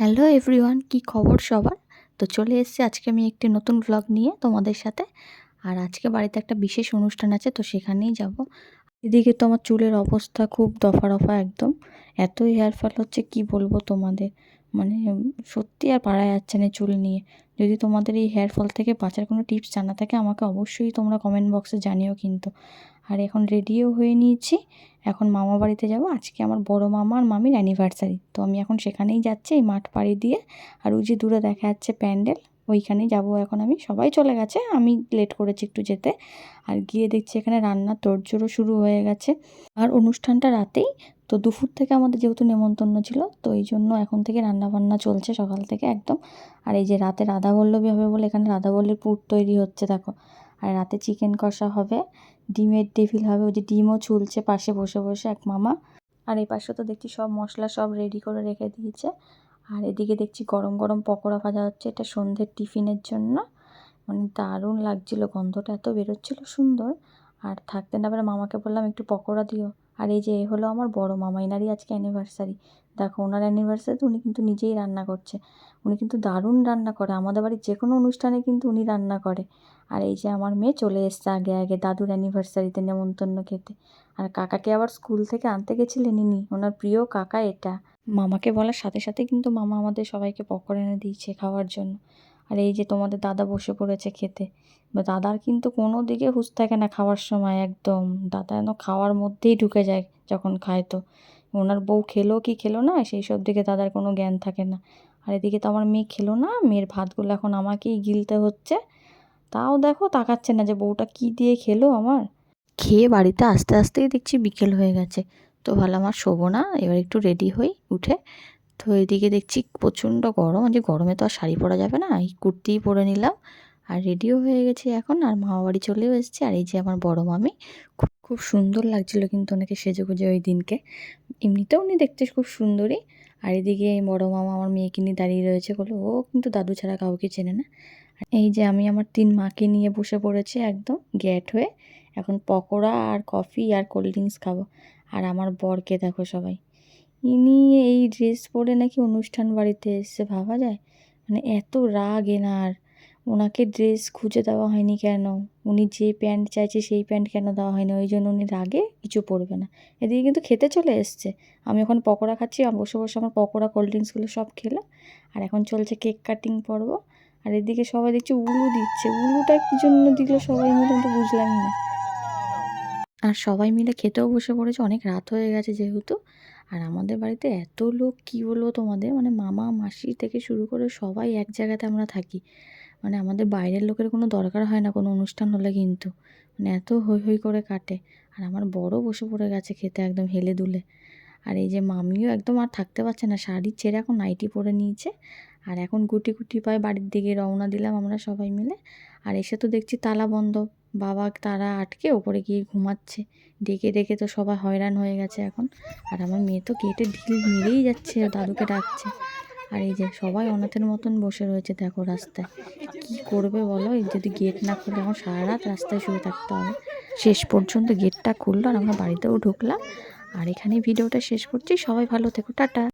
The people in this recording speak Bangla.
হ্যালো এভরিওয়ান কি খবর সবার? তো চলে এসেছি আজকে আমি একটি নতুন ব্লগ নিয়ে তোমাদের সাথে। আর আজকে বাড়িতে একটা বিশেষ অনুষ্ঠান আছে, তো সেখানেই যাব। এদিকে তো আমার চুলের অবস্থা খুব দফা রফা একদম। এত হেয়ার ফল হচ্ছে, কি বলব তোমাদের? মানে সত্যি আর পারা যাচ্ছে না চুল নিয়ে। যদি তোমাদের এই হেয়ার ফল থেকে বাঁচার কোনো টিপস জানা থাকে, আমাকে অবশ্যই তোমরা কমেন্ট বক্সে জানিও কিন্তু। আর এখন রেডিও হয়ে নিয়েছি। এখন মামা বাড়িতে যাব। আজকে আমার বড় মামা আর মামির অ্যানিভার্সারি তো আমি এখন সেখানেই যাচ্ছি এই মাঠ পাড়ি দিয়ে। আর ওই যে দূরে দেখা যাচ্ছে প্যান্ডেল। ওইখানেই যাব, এখন আমি, সবাই চলে গেছে, আমি লেট করেছি একটু যেতে। আর গিয়ে দেখছি এখানে রান্নার তোড়জোড়ও শুরু হয়ে গেছে। আর অনুষ্ঠানটা রাতেই, তো দুপুর থেকে আমাদের যেহেতু নেমন্তন্ন ছিল, তো এই জন্য এখন থেকে রান্না বান্না চলছে সকাল থেকে একদম। আর এই যে রাতে রাধা রাধাবল্লভী হবে বলে এখানে রাধা রাধাবল্লভীর পুর তৈরি হচ্ছে, দেখো। আর রাতে চিকেন কষা হবে, ডিমের টেবিল হবে, ওই যে ডিমও চুলছে পাশে বসে বসে এক মামা। আর এই পাশে তো দেখছি সব মশলা সব রেডি করে রেখে দিয়েছে। আর এদিকে দেখছি গরম গরম পকোড়া ভাজা হচ্ছে, এটা সন্ধ্যের টিফিনের জন্য। মানে দারুণ লাগছিল, গন্ধটা এত বেরোচ্ছিল সুন্দর। আর থাকতে না পারে মামাকে বললাম, একটু পকোড়া দিও। আর এই যে এ হলো আমার বড় মামা এনারই আজকে অ্যানিভার্সারি দেখো, ওনার অ্যানিভার্সারিতে উনি কিন্তু নিজেই রান্না করছে। উনি কিন্তু দারুণ রান্না করে। আমাদের বাড়ির যে কোনো অনুষ্ঠানে কিন্তু উনি রান্না করে। আর এই যে আমার মেয়ে চলে এসছে আগে আগে দাদুর অ্যানিভার্সারিতে নেমন্তন্ন খেতে। আর কাকাকে আবার স্কুল থেকে আনতে গেছিলেন ইনি। ওনার প্রিয় কাকা এটা। মামাকে বলার সাথে সাথে কিন্তু মামা আমাদের সবাইকে পকোড়া এনে দিয়েছে খাওয়ার জন্য। আর এই যে তোমাদের দাদা বসে পড়েছে খেতে, বা দাদার কিন্তু কোনো দিকে হুঁশ থাকে না খাওয়ার সময় একদম। দাদা যেন খাওয়ার মধ্যেই ঢুকে যায় যখন খায় তো। ওনার বউ খেলো কি খেলো না, সেই সব দিকে দাদার কোনো জ্ঞান থাকে না। আর এদিকে তো আমার মেয়ে খেলো না, মেয়ের ভাতগুলো এখন আমাকেই গিলতে হচ্ছে। তাও দেখো তাকাচ্ছে না যে বউটা কি দিয়ে খেলো আমার। খেয়ে বাড়িতে আস্তে আস্তেই দেখছি বিকেল হয়ে গেছে। তো ভালো আমার শোবো না, এবার একটু রেডি হই, উঠে। তো এদিকে দেখছি প্রচণ্ড গরম যে গরমে তো আর শাড়ি পরা যাবে না, এই কুর্তিই পরে নিলাম। আর রেডিও হয়ে গেছি এখন, আর মামা বাড়ি চলেও এসেছি, আর এই যে আমার বড় মামি, খুব খুব সুন্দর লাগছিল কিন্তু ওনাকে সেজে গুজে ওই দিনকে। এমনিতেও উনি দেখতে খুব সুন্দরী, আর এদিকে বড় মামা আমার মেয়েকে নিয়ে দাঁড়িয়ে রয়েছে বলে, ও কিন্তু দাদু ছাড়া কাউকে চেনে না। এই যে আমি আমার তিন মাকে নিয়ে বসে পড়েছি একদম গ্যাট হয়ে, এখন পকোড়া আর কফি আর কোল্ড ড্রিঙ্কস খাব। আর আমার বরকে দেখো সবাই। ইনি এই ড্রেস পরে নাকি অনুষ্ঠান বাড়িতে এসছে, ভাবা যায়? মানে এত রাগ এনার। ওনাকে ড্রেস খুঁজে দেওয়া হয়নি কেন? উনি যে প্যান্ট চাইছে সেই প্যান্ট কেন দেওয়া হয়নি? ওই জন্য উনি রাগে কিছু পরবে না। এদিকে কিন্তু খেতে চলে এসছে। আমি এখন পকোড়া খাচ্ছি বসে বসে আমার পকোড়া কোল্ড ড্রিঙ্কসগুলো সব খেলো আর এখন চলছে কেক কাটিং পর্ব। আর এদিকে সবাই দেখছি উলু দিচ্ছে। উলুটা কী জন্য দিল সবাই মিলে তো বুঝলামই না। আর সবাই মিলে খেতেও বসে পড়েছে। অনেক রাত হয়ে গেছে যেহেতু। আর আমাদের বাড়িতে এত লোক, কী বলব তোমাদের? মানে মামা, মাসি থেকে শুরু করে সবাই এক জায়গাতে আমরা থাকি। মানে আমাদের বাইরের লোকের কোনো দরকার হয় না কোনো অনুষ্ঠান হলে কিন্তু। মানে এত হৈ হৈ করে কাটে। আর আমার বড় বসে পড়ে গেছে খেতে একদম হেলে দুলে। আর এই যে মামিও একদম আর থাকতে পারছে না। শাড়ি ছেড়ে এখন নাইটি পরে নিয়েছে। আর এখন গুটি গুটি পায়ে বাড়ির দিকে রওনা দিলাম আমরা সবাই মিলে। আর এসে তো দেখছি তালা বন্ধ। বাবা তারা আটকে ওপরে গিয়ে ঘুমাচ্ছে। ডেকে ডেকে তো সবাই হয়রান হয়ে গেছে এখন। আর আমার মেয়ে তো গেটে ঢিল মেরেই যাচ্ছে দাদুকে ডাকছে। আর এই যে সবাই অনাথের মতন বসে রয়েছে, দেখো রাস্তায়। কি করবে বলো? যদি গেট না খুলে এখন সারা রাত রাস্তায় শুয়ে থাকতে হবে। শেষ পর্যন্ত গেটটা খুললো আর আমরা বাড়িতেও ঢুকলাম। আর এখানে ভিডিওটা শেষ করছি। সবাই ভালো থেকো, টাটা।